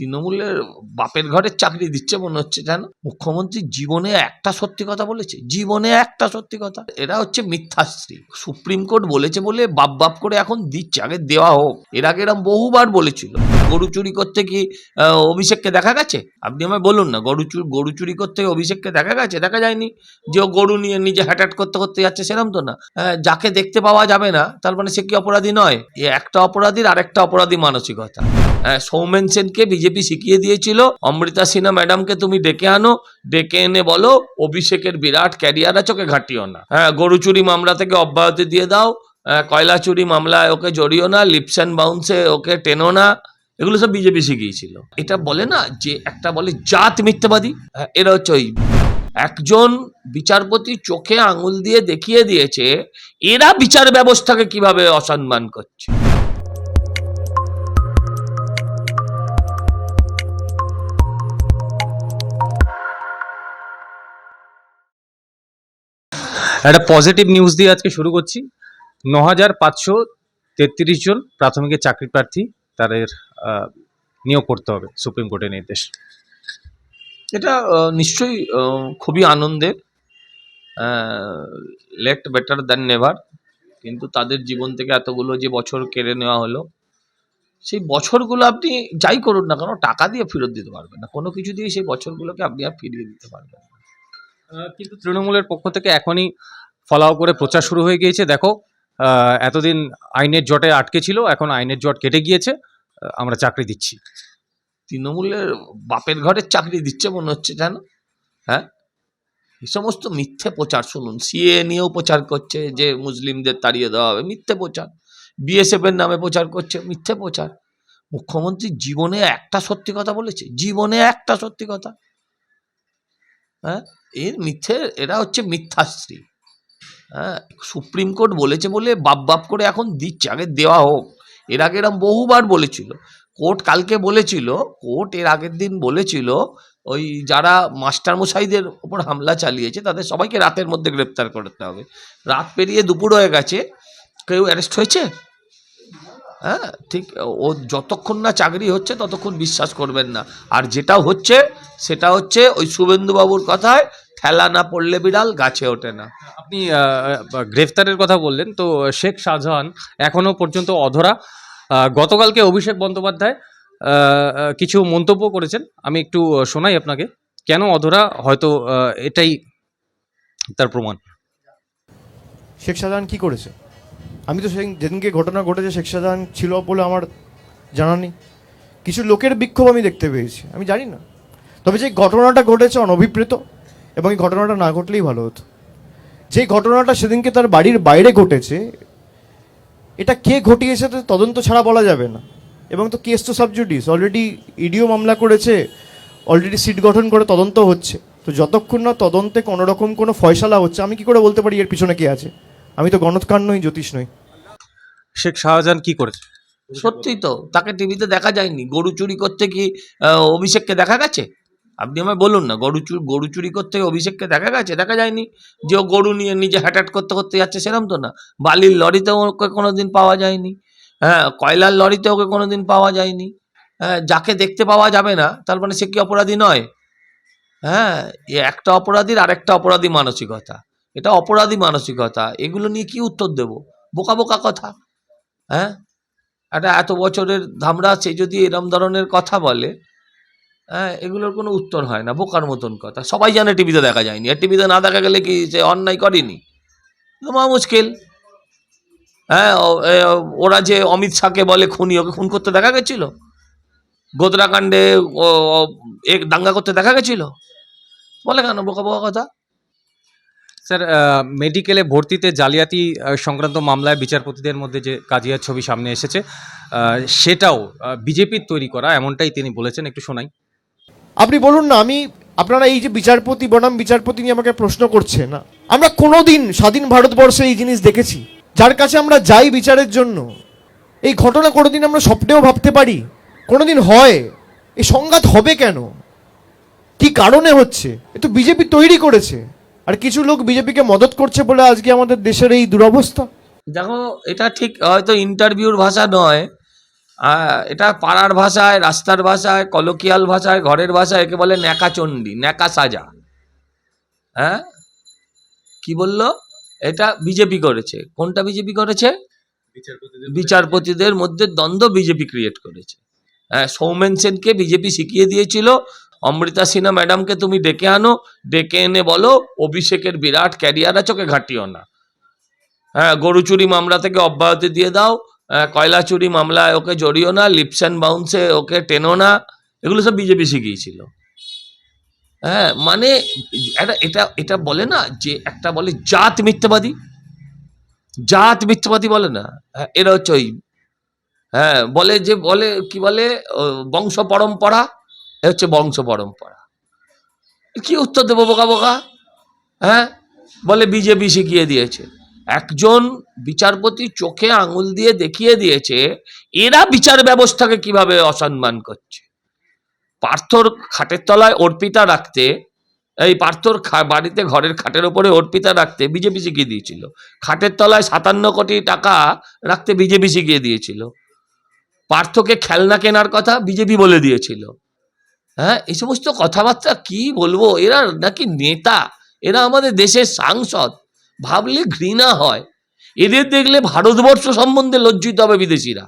তৃণমূলের বাপের ঘরের চাকরি দিচ্ছে মনে হচ্ছে জানো মুখ্যমন্ত্রী জীবনে একটা সত্যি কথা বলেছে, জীবনে একটা সত্যি কথা। এরা হচ্ছে মিথ্যাশ্রী। সুপ্রিম কোর্ট বলেছে বলে বাপ বাপ করে এখন দিচ্ছে, আগে দেওয়া হোক। এর আগে এরম বহুবার বলেছিল। গরু চুরি করতে কি অভিষেককে দেখা গেছে? আপনি আমায় বলুন না, গরু চুরি গরু চুরি করতে অভিষেককে দেখা গেছে? দেখা যায়নি। যে ও গরু নিয়ে নিজে হ্যাটাট করতে করতে যাচ্ছে, সেরম তো না। যাকে দেখতে পাওয়া যাবে না, তার মানে সে কি অপরাধী নয়? এ একটা অপরাধীর আরেকটা অপরাধী মানসিকতা। সৌমেন সেনকে বিজেপি শিখিয়ে দিয়েছিল, অমৃতা সিনহা ম্যাডামকে তুমি ডেকে আনো। ডেকে এনে বলো, অভিষেকের বিরাট ক্যারিয়ার আছে, ওকে ঘাটিও না। হ্যাঁ গরু চুরি মামলা থেকে অব্যাহতি দিয়ে দাও। কয়লা চুরি মামলায় ওকে জড়িও না, লিপস অ্যান্ড বাউন্সে ওকে টেনো না। এগুলো সব বিজেপি শিখিয়েছিল। এটা বলে না যে একটা বলে জাত মিথ্যাবাদী। হ্যাঁ, এরা হচ্ছে ওই একজন বিচারপতি চোখে আঙুল দিয়ে দেখিয়ে দিয়েছে এরা বিচার ব্যবস্থাকে কীভাবে অসম্মান করছে। একটা পজিটিভ নিউজ দিয়ে আজকে শুরু করছি। ন হাজার পাঁচশো তেত্রিশ জন প্রাথমিকের চাকরি প্রার্থী তাদের নিয়োগ করতে হবে সুপ্রিম কোর্টের নির্দেশ। এটা নিশ্চয়ই খুবই আনন্দের লেট বেটার দ্যান নেভার কিন্তু তাদের জীবন থেকে এতগুলো যে বছর কেড়ে নেওয়া হলো সেই বছরগুলো আপনি যাই করুন না কেন টাকা দিয়ে ফেরত দিতে পারবেন না। কোনো কিছু দিয়ে সেই বছরগুলোকে আপনি আর ফিরিয়ে দিতে পারবেন কিন্তু তৃণমূলের পক্ষ থেকে এখনই ফলাও করে প্রচার শুরু হয়ে গিয়েছে। দেখো এতদিন আইনের জটে আটকে ছিল এখন আইনের জট কেটে গিয়েছে। আমরা চাকরি দিচ্ছি। তৃণমূলের বাপের ঘরের চাকরি দিচ্ছে মনে হচ্ছে জানো হ্যাঁ? এই সমস্ত মিথ্যে প্রচার, শুনুন সিএ নিয়েও প্রচার করছে যে মুসলিমদের তাড়িয়ে দেওয়া হবে, মিথ্যে প্রচার। বিএসএফ এর নামে প্রচার করছে, মিথ্যে প্রচার। মুখ্যমন্ত্রী জীবনে একটা সত্যি কথা বলেছে, জীবনে একটা সত্যি কথা। হ্যাঁ? এর মিথ্যে, এরা হচ্ছে মিথ্যাশ্রী। হ্যাঁ? সুপ্রিম কোর্ট বলেছে বলে বাপ বাপ করে এখন দিচ্ছে, আগে দেওয়া হোক। এর আগে এরম বহুবার বলেছিল। কোর্ট কালকে বলেছিল, কোর্ট এর আগের দিন বলেছিল, ওই যারা মাস্টার মশাইদের উপর হামলা চালিয়েছে, তাদের সবাইকে রাতের মধ্যে গ্রেপ্তার করতে হবে। রাত পেরিয়ে দুপুর হয়ে গেছে। কেউ অ্যারেস্ট হয়েছে? হ্যাঁ ঠিক, ও যতক্ষণ না চাকরি হচ্ছে, ততক্ষণ বিশ্বাস করবেন না। আর যেটা হচ্ছে সেটা হচ্ছে ওই শুভেন্দুবাবুর কথায় ঠেলা না পড়লে বিড়াল গাছে ওঠে না। আপনি গ্রেফতারের কথা বললেন তো শেখ শাহজাহান এখনও পর্যন্ত অধরা। গতকালকে অভিষেক বন্দ্যোপাধ্যায় কিছু মন্তব্য করেছেন। আমি একটু শোনাই আপনাকে। কেন অধরা? হয়তো এটাই তার প্রমাণ। শেখ শাহজাহান কি করেছে? আমি তো সেদিন যেদিনকে ঘটনা ঘটেছে শেখ শাহজাহান ছিল বলে আমার জানা নেই। কিছু লোকের বিক্ষোভ আমি দেখতে পেয়েছি। আমি জানি না। তবে যে ঘটনাটা ঘটেছে অনভিপ্রেত এবং এই ঘটনাটা না ঘটলেই ভালো হতো। যে ঘটনাটা সেদিনকে তার বাড়ির বাইরে ঘটেছে এটা কে ঘটিয়েছে তো তদন্ত ছাড়া বলা যাবে না। এবং তো কেস তো সাবজুডিস অলরেডি ইডিও মামলা করেছে অলরেডি সিট গঠন করে তদন্ত হচ্ছে। তো যতক্ষণ না তদন্তে কোনো রকম কোনো ফয়সালা হচ্ছে আমি কি করে বলতে পারি এর পিছনে কে আছে? আমি তো গণৎকার নই জ্যোতিষ নই। শেখ শাহজাহান কি করেছে? সত্যি তো তাকে টিভিতে দেখা যায়নি। গরু চুরি করতে কি অভিষেককে দেখা গেছে? আপনি আমায় বলুন না, গরু চুরি গরু চুরি করতে অভিষেককে দেখা গেছে? দেখা যায়নি। যে ও গরু নিয়ে নিজে হ্যাটাট করতে করতে যাচ্ছে সেরম তো না। বালির লরিতেও ওকে কোনোদিন পাওয়া যায়নি। হ্যাঁ কয়লার লরিতে ওকে কোনোদিন পাওয়া যায়নি। হ্যাঁ যাকে দেখতে পাওয়া যাবে না, তার মানে সে কি অপরাধী নয়? হ্যাঁ একটা অপরাধীর আরেকটা অপরাধী মানসিকতা। এটা অপরাধী মানসিকতা। এগুলো নিয়ে কি উত্তর দেব? বোকা বোকা কথা। হ্যাঁ? একটা এত বছরের ধামরা সে যদি এরম ধরনের কথা বলে হ্যাঁ এগুলোর কোনো উত্তর হয় না বোকার মতন কথা। সবাই জানে টিভিতে দেখা যায়নি আর টিভিতে না দেখা গেলে কি সে অন্যায় করেনি? মহা মুশকিল। হ্যাঁ ওরা যে অমিত শাহকে বলে খুনি ওকে খুন করতে দেখা গেছিল? গোদরাকাণ্ডে ও, দাঙ্গা করতে দেখা গেছিল? বলে কেন বোকা বোকা কথা? স্যার মেডিকেলে ভর্তিতে জালিয়াতি সংক্রান্ত মামলায় বিচারপতিদের মধ্যে যে কাজিয়ার ছবি সামনে এসেছে সেটাও বিজেপির তৈরি করা এমনটাই তিনি বলেছেন একটু শোনাই। আপনি বলুন না, আমি, আপনারা এই যে বিচারপতি, বনাম বিচারপতি নিয়ে আমাকে প্রশ্ন করছে না। আমরা কোনোদিন স্বাধীন ভারতবর্ষে এই জিনিস দেখেছি। যার কাছে আমরা যাই বিচারের জন্য, এই ঘটনা কোনোদিন আমরা স্বপ্নেও ভাবতে পারি। কোনোদিন হয়। এই সংঘাত হবে কেন? কি কারণে হচ্ছে? এ তো বিজেপি তৈরি করেছে। আর কিছু লোক বিজেপিকে মদত করছে বলে আজকে আমাদের দেশের এই দুরবস্থা। দেখো, এটা ঠিক হয়তো ইন্টারভিউর ভাষা নয় এটা পাড়ার ভাষায় রাস্তার ভাষায় কলকিয়াল ভাষায় ঘরের ভাষায় একে বলে ন্যাকাচণ্ডী ন্যাকা সাজা হ্যাঁ কি বলল? এটা বিজেপি করেছে। কোনটা বিজেপি করেছে? বিচারপতিদের মধ্যে দ্বন্দ্ব বিজেপি ক্রিয়েট করেছে। হ্যাঁ সৌমেন সেনকে বিজেপি শিখিয়ে দিয়েছিল অমৃতা সিনহা ম্যাডামকে তুমি ডেকে আনো ডেকে এনে বলো অভিষেকের বিরাট ক্যারিয়ার আছে ওকে ঘাটিও না। হ্যাঁ গরু চুরি মামলা থেকে অব্যাহতি দিয়ে দাও কয়লা চুরি মামলায় ওকে জড়িও না লিপস অ্যান্ড বাউন্সে ওকে টেনো না এগুলো সব বিজেপি শিখিয়েছিল। হ্যাঁ মানে এটা এটা এটা বলে না যে একটা বলে জাত মিথ্যাবাদী। জাত মিথ্যাবাদী বলে না। হ্যাঁ, এরা হচ্ছে ওই হ্যাঁ বলে যে বলে কি বলে বংশ পরম্পরা এ হচ্ছে বংশ পরম্পরা। কি উত্তর দেবো বোকা বোকা? হ্যাঁ বলে বিজেপি শিখিয়ে দিয়েছে। একজন বিচারপতি চোখে আঙুল দিয়ে দেখিয়ে দিয়েছে, এরা বিচার ব্যবস্থাকে কীভাবে অসম্মান করছে? পার্থর খাটের তলায় অর্পিতা রাখতে, এই পার্থর বাড়িতে ঘরের খাটের ওপরে অর্পিতা রাখতে বিজেপি শিখিয়ে দিয়েছিল। খাটের তলায় সাতান্ন কোটি টাকা রাখতে বিজেপি শিখিয়ে দিয়েছিল। পার্থকে খেলনা কেনার কথা বিজেপি বলে দিয়েছিল। হ্যাঁ এই সমস্ত কথাবার্তা কি বলব? এরা নাকি নেতা? এরা আমাদের দেশের সাংসদ। ভাবলে ঘৃণা হয়। এদের দেখলে ভারতবর্ষ সম্বন্ধে লজ্জিত হবে বিদেশিরা।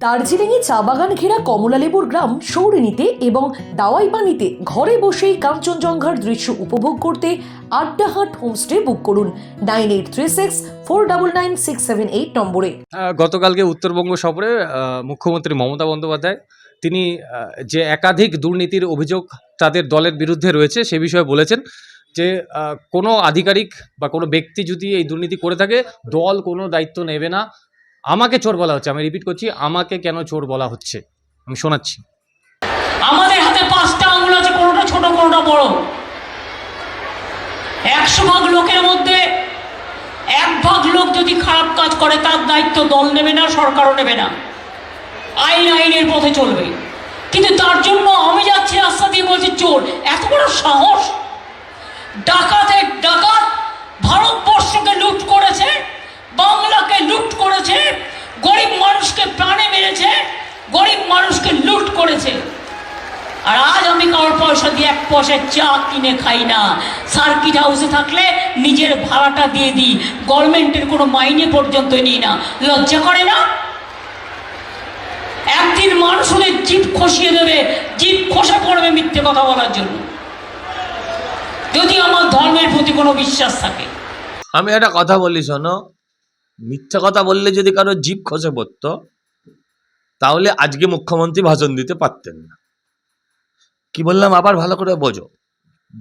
দার্জিলিংয়ে চা বাগান ঘেরা কমলালেবুর গ্রাম সৌরিনীতে এবং দাওয়াই পানিতে ঘরে বসেই কাঞ্চনজঙ্ঘার দৃশ্য উপভোগ করতে আড্ডাহাট হোমস্টে বুক করুন nine eight three six four double nine six seven eight নম্বরে। আহ, গতকালকে উত্তরবঙ্গ সফরে আহ, মুখ্যমন্ত্রী মমতা বন্দ্যোপাধ্যায় তিনি আহ, যে একাধিক দুর্নীতির অভিযোগ তাদের দলের বিরুদ্ধে রয়েছে সে বিষয়ে বলেছেন। যে কোনো আধিকারিক বা কোনো ব্যক্তি যদি এই দুর্নীতি করে থাকে, দল কোনো দায়িত্ব নেবে না। আমাকে চোর বলা হচ্ছে। আমি রিপিট করছি, আমাকে কেন চোর বলা হচ্ছে? আমি শোনাচ্ছি। আমাদের হাতে পাঁচটা আঙুল আছে, কোনোটা ছোট, কোনোটা বড়? একশো ভাগ লোকের মধ্যে এক ভাগ লোক যদি খারাপ কাজ করে, তার দায়িত্ব দল নেবে না, সরকারও নেবে না। আইন আইনের পথে চলবে। কিন্তু তার জন্য আমি যাচ্ছি রাস্তা দিয়ে বলছি, চোর, এত বড় সাহস? ডাকাতের ডাকাত ভারতবর্ষকে লুট করেছে, বাংলাকে লুট করেছে, গরিব মানুষকে প্রাণে মেরেছে, গরিব মানুষকে লুট করেছে। আর আজ আমি কারোর পয়সা দিয়ে এক পয়সার চা কিনে খাই না। সার্কিট হাউসে থাকলে নিজের ভাড়াটা দিয়ে দিই। গভর্নমেন্টের কোনো মাইনে পর্যন্ত নিই না। লজ্জা করে না? একদিন মানুষ ওদের জিপ খসিয়ে দেবে। জিপ খসে পড়বে মিথ্যে কথা বলার জন্য। যদি আমার ধর্মের প্রতি কোনো বিশ্বাস থাকে। আমি একটা কথা বলি, শোনো। মিথ্যা কথা বললে যদি কারও জিপ খসে পড়তো, তাহলে আজকে মুখ্যমন্ত্রী ভাষণ দিতে পারতেন না। কি বললাম? আবার ভালো করে বোঝো।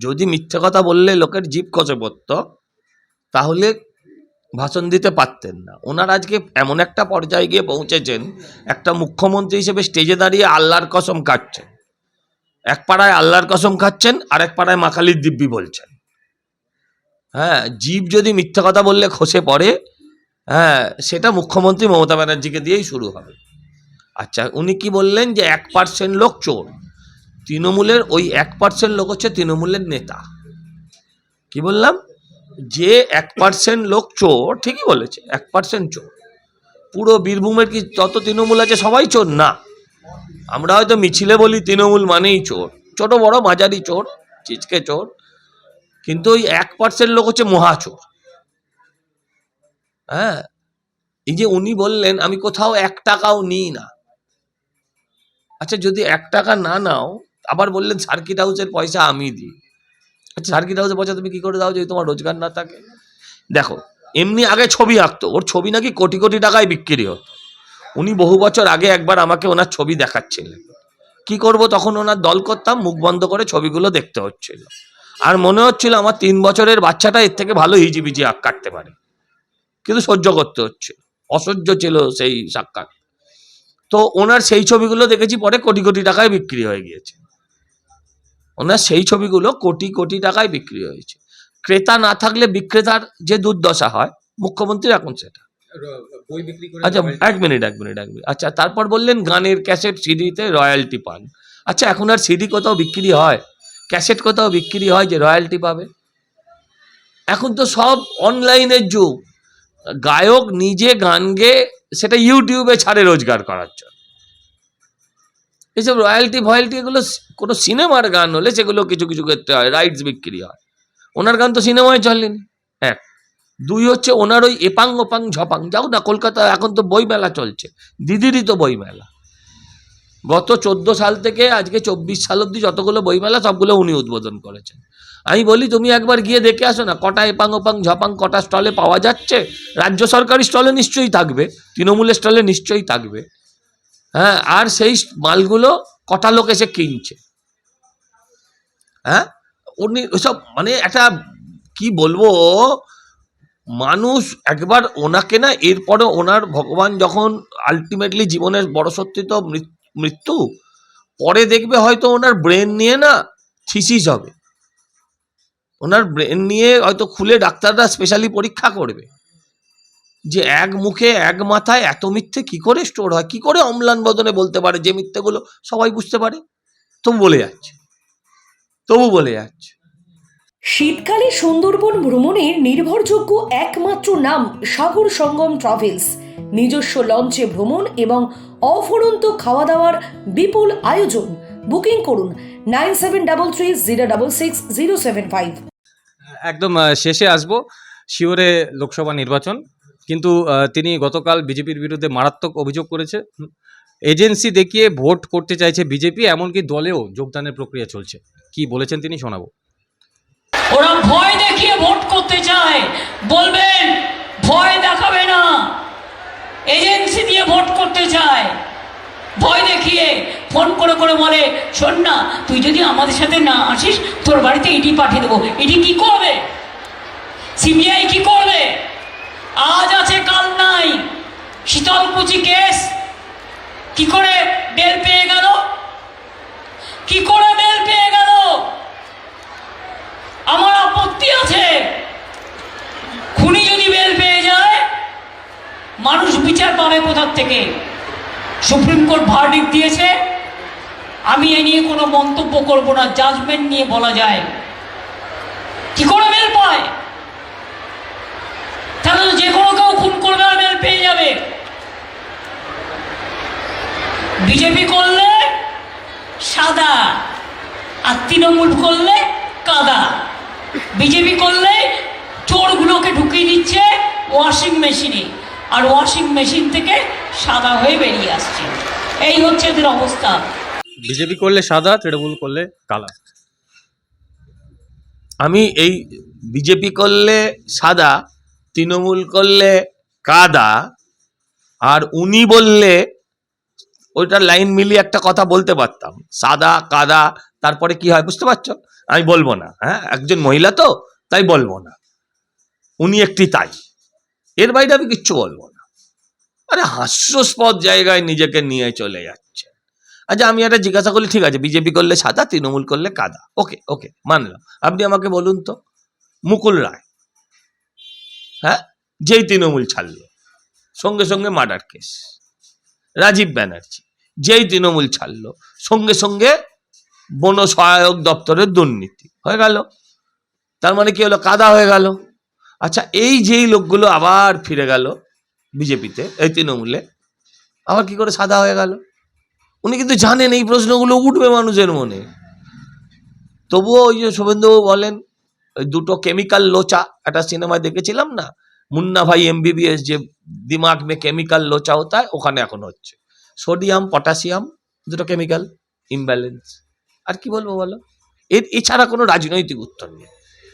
যদি মিথ্যা কথা বললে লোকের জিপ খসে পড়তো, তাহলে ভাষণ দিতে পারতেন না। ওনার আজকে এমন একটা পর্যায়ে গিয়ে পৌঁছেছেন, একটা মুখ্যমন্ত্রী হিসেবে স্টেজে দাঁড়িয়ে আল্লাহর কসম কাটছেন। এক পাড়ায় আল্লাহর কসম খাচ্ছেন আর এক পাড়ায় মাখালির দিব্যি বলছেন। হ্যাঁ জীব যদি মিথ্যা কথা বললে খসে পড়ে হ্যাঁ সেটা মুখ্যমন্ত্রী মমতা ব্যানার্জিকে দিয়েই শুরু হবে। আচ্ছা উনি কি বললেন যে এক পার্সেন্ট লোক চোর? তৃণমূলের ওই এক পার্সেন্ট লোক হচ্ছে তৃণমূলের নেতা। কি বললাম? যে এক পার্সেন্ট লোক চোর, ঠিকই বলেছে, এক পার্সেন্ট চোর। পুরো বীরভূমের কি যত তৃণমূল আছে? সবাই চোর না। আমরা হয়তো মিছিলে বলি তৃণমূল মানেই চোর। ছোট, বড়, মাঝারি চোর, চিচকে চোর। কিন্তু ওই এক পার্সেন্ট লোক হচ্ছে মহাচোর হ্যাঁ? এই যে উনি বললেন, আমি কোথাও এক টাকাও নিই না। আচ্ছা যদি এক টাকা না নাও, আবার বললেন সার্কিট হাউসের পয়সা আমি দিই। আচ্ছা সার্কিট হাউসের পয়সা তুমি কি করে দাও যদি তোমার রোজগার না থাকে? দেখো, এমনি আগে ছবি আঁকতো। ওর ছবি নাকি কোটি কোটি টাকায় বিক্রি হতো। উনি বহু বছর আগে একবার আমাকে ওনার ছবি দেখাচ্ছিলেন। কি করব তখন ওনার দল করতাম, মুখ বন্ধ করে ছবিগুলো দেখতে হচ্ছিল। আর মনে হচ্ছিল আমার তিন বছরের বাচ্চাটা এর থেকে ভালো হিজিবিজি আঁক কাটতে পারে। কিন্তু সহ্য করতে হচ্ছে। অসহ্য ছিল সেই সাক্ষাৎ। তো ওনার সেই ছবিগুলো দেখেছি, পরে কোটি কোটি টাকায় বিক্রি হয়ে গিয়েছে। ওনার সেই ছবিগুলো কোটি কোটি টাকায় বিক্রি হয়েছে। ক্রেতা না থাকলে বিক্রেতার যে দুর্দশা হয় মুখ্যমন্ত্রী এখন সেটা। বই বিক্রি করে আচ্ছা এক মিনিট এক মিনিট এক মিনিট। আচ্ছা তারপর বললেন গানের ক্যাসেট সিডিতে রয়্যালটি পান। আচ্ছা এখন আর সিডি কোথাও বিক্রি হয়? ক্যাসেট কোথাও বিক্রি হয় যে রয়্যালটি পাবে? এখন তো সব অনলাইনের যুগ। গায়ক নিজে গান গেয়ে সেটা ইউটিউবে ছাড়ে রোজগার করার জন্য। এইসব রয়্যালটি ফয়েলটি এগুলো কোনো সিনেমার গান হলে সেগুলো কিছু কিছু ক্ষেত্রে হয় রাইটস বিক্রি হয়। ওনার গান তো সিনেমায় চলেনি। এক দুই হচ্ছে ওনার ওই এপাং ওপাং ঝপাং। যাও না, কলকাতা এখন তো বইমেলা চলছে। দিদিরই তো বইমেলা। গত চোদ্দ সাল থেকে আজকে চব্বিশ সাল অব্দি যতগুলো বইমেলা, সবগুলো উনি উদ্বোধন করেছেন। আমি বলি, তুমি একবার গিয়ে দেখে আসো না, কটা এপাং ওপাং ঝপাং, কটা স্টলে পাওয়া যাচ্ছে? রাজ্য সরকারি স্টলে নিশ্চয়ই থাকবে, তৃণমূলের স্টলে নিশ্চয়ই থাকবে। হ্যাঁ আর সেই মালগুলো কটা লোক এসে কিনছে? হ্যাঁ উনি ওসব মানে একটা, কি বলব? মানুষ একবার ওনাকে না, এরপরে ওনার ভগবান যখন আলটিমেটলি জীবনের বড় সত্যি তো মৃত- মৃত্যু, পরে দেখবে হয়তো ওনার ব্রেন নিয়ে না থিসিস হবে। ওনার ব্রেন নিয়ে হয়তো খুলে ডাক্তাররা স্পেশালি পরীক্ষা করবে। যে এক মুখে, এক মাথায় এত মিথ্যে কি করে স্টোর হয়? কি করে অম্লান বদনে বলতে পারে? যে মিথ্যেগুলো সবাই বুঝতে পারে। তবু বলে যাচ্ছে। তবু বলে যাচ্ছে। শীতকালে সুন্দরবন ভ্রমণের নির্ভরযোগ্য একমাত্র নাম সাগর সঙ্গম ট্রাভেলস। নিজস্ব লঞ্চে ভ্রমণ এবং অফুরন্ত খাওয়া দাওয়ার বিপুল আয়োজন। বুকিং করুন nine seven double three zero double six zero seven five. একদম শেষে আসব। শিওরে লোকসভা নির্বাচন। কিন্তু তিনি গতকাল বিজেপির বিরুদ্ধে মারাত্মক অভিযোগ করেছে। এজেন্সি দেখিয়ে ভোট করতে চাইছে বিজেপি, এমনকি দলেও যোগদানের প্রক্রিয়া চলছে। কি বলেছেন তিনি শোনাবো। ওরা ভয় দেখিয়ে ভোট করতে চায়। বলবেন, ভয় দেখাবে না। এজেন্সি দিয়ে ভোট করতে চায়। ভয় দেখিয়ে ফোন করে করে বলে, শোন না, তুই যদি আমাদের সাথে না আসিস, তোর বাড়িতে ইডি পাঠিয়ে দেবো। ইডি কি করবে? সিবিআই কি করবে? আজ আছে, কাল নাই। শীতলকুচি কেস কি করে বেল পেয়ে গেল কি করে বেল পেয়ে গেল আমার আপত্তি আছে খুনি যদি বেল পেয়ে যায় মানুষ বিচার পাবে কোথার থেকে সুপ্রিম কোর্ট ভার্ডিক দিয়েছে। আমি এ নিয়ে কোনো মন্তব্য করব না জাজমেন্ট নিয়ে বলা যায়। কি করে মেল পায়? তাহলে যে কোনো কেউ খুন করবে আর বেল পেয়ে যাবে। বিজেপি করলে সাদা আর তৃণমূল করলে কাদা। বিজেপি করলে চোরগুলোকে ঢুকিয়ে দিচ্ছে ওয়াশিং মেশিনে আর ওয়াশিং মেশিন থেকে সাদা হয়ে বেরিয়ে আসছে। এই হচ্ছে এদের অবস্থা। বিজেপি করলে সাদা, তৃণমূল করলে কালা। আমি এই বিজেপি করলে সাদা, তৃণমূল করলে কাদা, আর উনি বললে ওইটার লাইন মিলিয়ে একটা কথা বলতে পারতাম। সাদা, কাদা, তারপরে কি হয় বুঝতে পারছ? আমি বলব না হ্যাঁ? একজন মহিলা তো, তাই বলব না। উনি একটি তাই। এর বাইরে আমি কিচ্ছু বলব না। আরে হাস্যস্পদ জায়গায় নিজেকে নিয়ে চলে যাচ্ছে আচ্ছা আমি একটা জিজ্ঞাসা করলি ঠিক আছে, বিজেপি করলে সাদা, তৃণমূল করলে কাদা। ওকে ওকে, মানলাম। আপনি আমাকে বলুন তো, মুকুল রায় হ্যাঁ যেই তৃণমূল ছাড়লো, সঙ্গে সঙ্গে মার্ডার কেস, রাজীব ব্যানার্জি, যেই তৃণমূল ছাড়লো, সঙ্গে সঙ্গে বন সহায়ক দপ্তরের দুর্নীতি হয়ে গেল। তার মানে কি হলো? কাদা হয়ে গেল। আচ্ছা এই যেই লোকগুলো আবার ফিরে গেল বিজেপিতে, এই তৃণমূলে। আবার কি করে সাদা হয়ে গেল? উনি কিন্তু জানেন এই প্রশ্নগুলো উঠবে মানুষের মনে। তবুও ওই যে শুভেন্দুবাবু বলেন, ওই দুটো কেমিক্যাল লোচা, একটা সিনেমায় দেখেছিলাম না? মুন্না ভাই এমবিবিএস যে দিমাগ মে কেমিক্যাল লোচা হতা ওখানে এখন হচ্ছে। সোডিয়াম পটাশিয়াম দুটো কেমিক্যাল ইমব্যালেন্স আর কি বলব বলো? এর এছাড়া কোনো রাজনৈতিক উত্তর নেই।